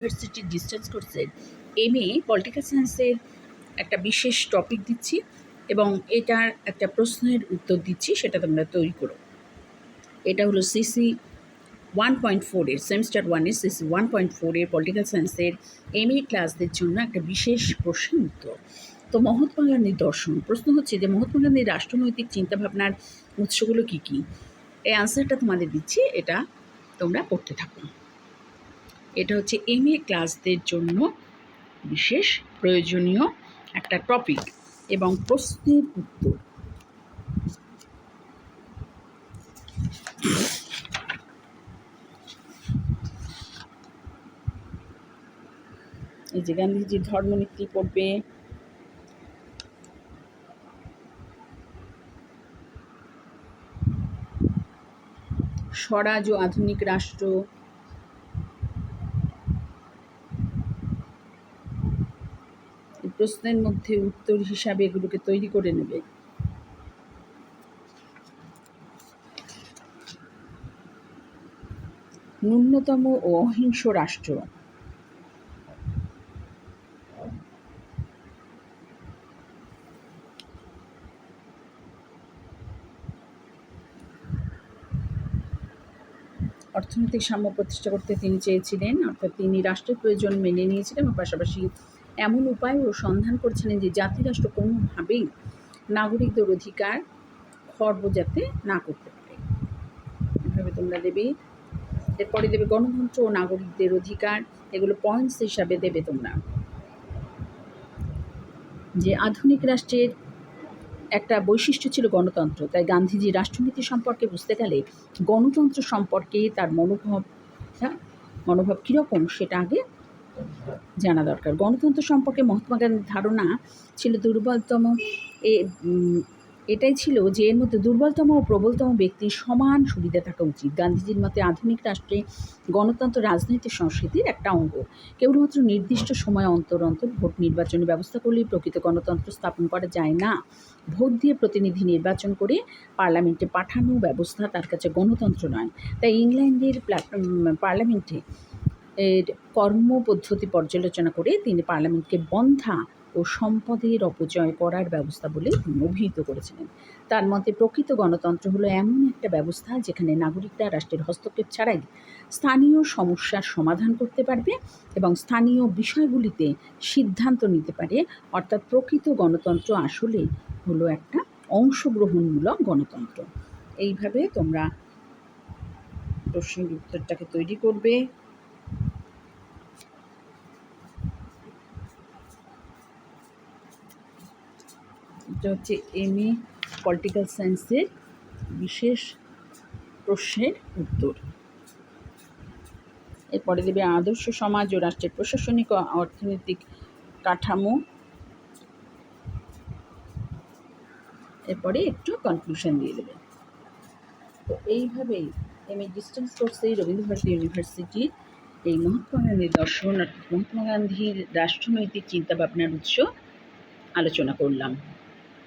ইউনিভার্সিটির ডিস্টেন্স কোর্সের M A political সায়েন্সের একটা বিশেষ টপিক দিচ্ছি এবং এটার একটা প্রশ্নের উত্তর দিচ্ছি, সেটা তোমরা তৈরি করো। এটা হলো সিসি ওয়ান পয়েন্ট ফোরের সেমিস্টার ওয়ানের সিসি ওয়ান পয়েন্ট ফোরের পলিটিক্যাল সায়েন্সের এম এ ক্লাসদের জন্য একটা বিশেষ প্রশ্নের উত্তর। তো মহাত্মা গান্ধীর দর্শন, প্রশ্ন হচ্ছে যে মহাত্মা গান্ধীর রাষ্ট্রনৈতিক চিন্তাভাবনার উৎসগুলো কী কী? এই আনসারটা তোমাদের দিচ্ছি, এটা তোমরা পড়তে থাকো। এটা হচ্ছে এম এ ক্লাসদের জন্য বিশেষ প্রয়োজনীয় একটা টপিক এবং প্রশ্নের উত্তর। এই যে গান্ধীজির ধর্মনীতি পড়বে। স্বরাজ ও আধুনিক রাষ্ট্র এই প্রশ্নের মধ্যে উত্তর হিসাবে এগুলোকে তৈরি করে নেবে। ন্যূনতম ও অহিংস রাষ্ট্র। অর্থনৈতিক সাম্য প্রতিষ্ঠা করতে তিনি চেয়েছিলেন, অর্থাৎ তিনি রাষ্ট্রের প্রয়োজন মেনে নিয়েছিলেন এবং পাশাপাশি এমন উপায়ও সন্ধান করছিলেন যে জাতিরাষ্ট্র কোনোভাবেই নাগরিকদের অধিকার খর্ব যাতে না করতে পারে। এভাবে তোমরা দেবে এরপরে দেবে গণতন্ত্র ও নাগরিকদের অধিকার এগুলো পয়েন্টস হিসাবে দেবে তোমরা। যে আধুনিক রাষ্ট্রের একটা বৈশিষ্ট্য ছিল গণতন্ত্র তাই গান্ধীজি রাষ্ট্রনীতি সম্পর্কে বুঝতে গেলে গণতন্ত্র সম্পর্কে তার মনোভাব হ্যাঁ, মনোভাব কীরকম সেটা আগে জানা দরকার। গণতন্ত্র সম্পর্কে মহাত্মা গান্ধীর ধারণা ছিল দুর্বলতম এ এটাই ছিল যে এর মধ্যে দুর্বলতম ও প্রবলতম ব্যক্তির সমান সুবিধা থাকা উচিত। গান্ধীজির মতে আধুনিক রাষ্ট্রে গণতন্ত্র রাজনৈতিক সংস্কৃতির একটা অঙ্গ। কেবলমাত্র নির্দিষ্ট সময় অন্তর অন্তর ভোট নির্বাচনের ব্যবস্থা করলেই প্রকৃত গণতন্ত্র স্থাপন করা যায় না। ভোট দিয়ে প্রতিনিধি নির্বাচন করে পার্লামেন্টে পাঠানো ব্যবস্থা তার কাছে গণতন্ত্র নয়। তাই ইংল্যান্ডের পার্লামেন্টে এর কর্মপদ্ধতি পর্যালোচনা করে তিনি পার্লামেন্টকে বন্ধা ও সম্পদের অপচয় করার ব্যবস্থা বলে তিনি অভিহিত করেছিলেন। তার মতে, প্রকৃত গণতন্ত্র হলো এমন একটা ব্যবস্থা যেখানে নাগরিকরা রাষ্ট্রের হস্তক্ষেপ ছাড়াই স্থানীয় সমস্যার সমাধান করতে পারবে এবং স্থানীয় বিষয়গুলিতে সিদ্ধান্ত নিতে পারে। অর্থাৎ প্রকৃত গণতন্ত্র আসলে হলো একটা অংশগ্রহণমূলক গণতন্ত্র। এইভাবে তোমরা প্রশ্নের উত্তরটাকে তৈরি করবে। এটা হচ্ছে এম এ পলিটিক্যাল সায়েন্সের বিশেষ প্রশ্নের উত্তর। এরপরে দেবে আদর্শ সমাজ ও রাষ্ট্রের প্রশাসনিক ও অর্থনৈতিক কাঠামো। এরপরে একটু কনক্লুশন দিয়ে দেবে। তো এইভাবেই এম এ ডিস্টেন্স কোর্সে রবীন্দ্রভারতী ইউনিভার্সিটির এই মহাত্মা গান্ধীর দর্শন মহাত্মা গান্ধীর রাষ্ট্রনৈতিক চিন্তাভাবনার উৎস আলোচনা করলাম।